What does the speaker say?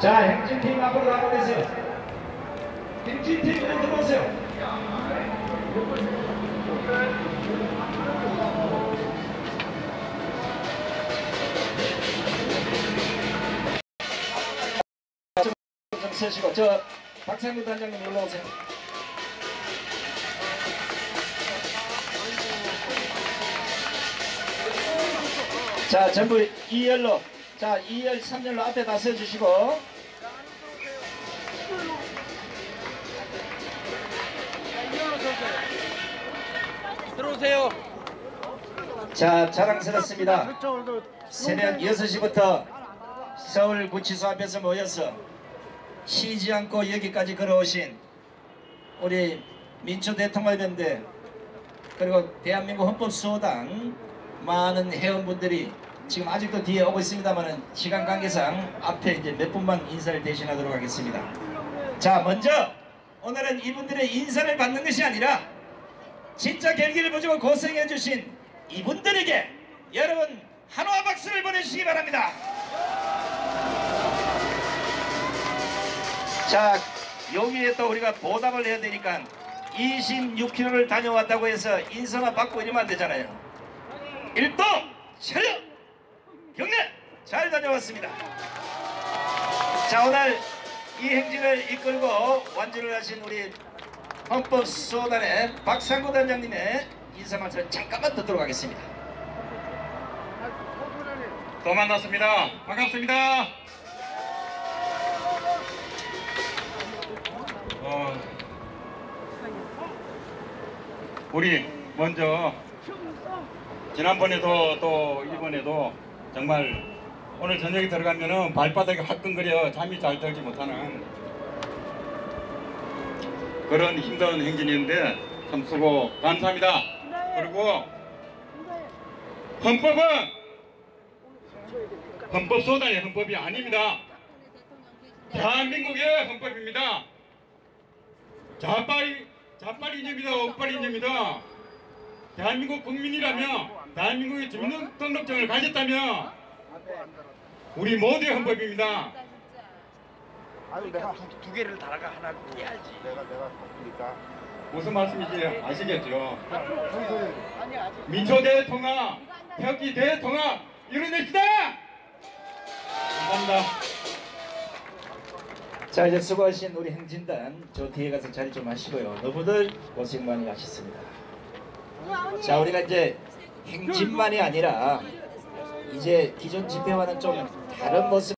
자, 행진팀 앞으로 나가보세요. 행진팀으로 들어오세요. 좀, 좀 서시고, 저 박상구 단장님 올라오세요. 자, 전부 2열로, 자, 2열, 3열로 앞에 다 서주시고, 들어오세요. 자, 자랑스럽습니다. 새벽 6시부터 서울 구치소 앞에서 모여서 쉬지 않고 여기까지 걸어오신 우리 민주대통합연대 그리고 대한민국 헌법수호당 많은 회원분들이 지금 아직도 뒤에 오고 있습니다만은 시간 관계상 앞에 이제 몇 분만 인사를 대신하도록 하겠습니다. 자, 먼저 오늘은 이분들의 인사를 받는 것이 아니라 진짜 경기를 보시고 고생해주신 이분들에게 여러분 한화 박수를 보내주시기 바랍니다. 자, 여기에 또 우리가 보답을 해야 되니까 26km를 다녀왔다고 해서 인사만 받고 이러면 안 되잖아요. 일동 차렷 경례 잘 다녀왔습니다. 자, 오늘 이 행진을 이끌고 완주를 하신 우리 헌법수호단의 박상구 단장님의 인사 말씀을 잠깐만 듣도록 하겠습니다. 또 만났습니다. 반갑습니다. 어, 우리 먼저 지난번에도 또 이번에도 정말 오늘 저녁에 들어가면은 발바닥이 화끈거려 잠이 잘 들지 못하는 그런 힘든 행진인데 참 수고 감사합니다. 그리고 헌법은 헌법 소단의 헌법이 아닙니다. 대한민국의 헌법입니다. 자빨 자빨 인접니다. 옥빨 인접니다. 대한민국 국민이라면 대한민국의 주민등록증을 가졌다면 우리 모두의 헌법입니다. 아유 내가 두, 두 개를 달아가 하나 깨야지. 내가 내가 바쁘니까 무슨 말씀인지 아시겠죠? 민초 대통합, 혁기 대통합 이뤄냅시다. 감사합니다. 자 이제 수고하신 우리 행진단 저 뒤에 가서 자리 좀 하시고요. 너무들 고생 많이 하셨습니다. 자 우리가 이제 행진만이 아니라 이제 기존 집회와는 좀 다른 모습